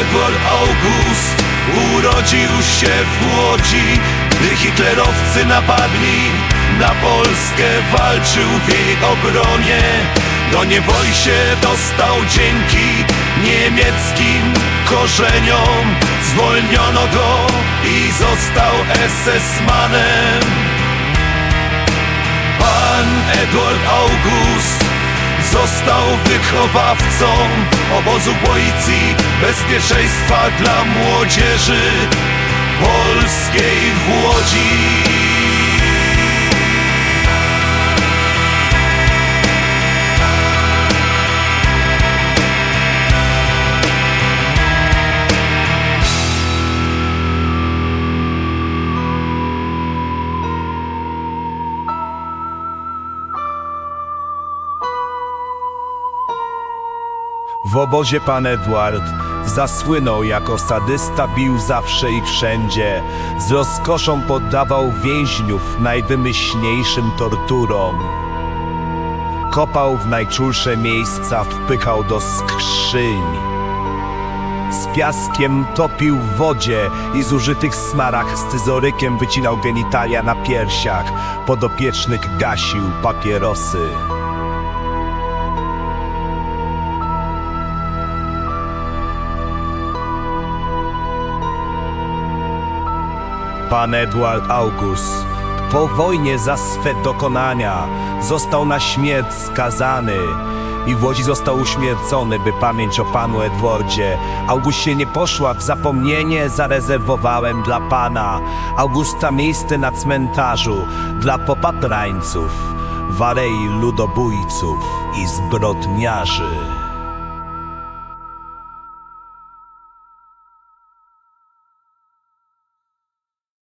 Edward August urodził się w Łodzi, gdy hitlerowcy napadli na Polskę, walczył w jej obronie. Do niewoli się dostał dzięki niemieckim korzeniom. Zwolniono go i został SS-manem. Pan Edward August został wychowawcą obozu Łoicji bezpieczeństwa dla młodzieży polskiej W obozie pan Edward zasłynął jako sadysta, bił zawsze i wszędzie. Z rozkoszą poddawał więźniów najwymyślniejszym torturom. Kopał w najczulsze miejsca, wpychał do skrzyń. Z piaskiem topił w wodzie i z użytych smarach scyzorykiem wycinał genitalia na piersiach. Podopiecznych gasił papierosy. Pan Edward August po wojnie za swe dokonania został na śmierć skazany i w Łodzi został uśmiercony, by pamięć o panu Edwardzie Augustie nie poszła w zapomnienie, zarezerwowałem dla pana Augusta miejsce na cmentarzu dla popaprańców, warei ludobójców i zbrodniarzy.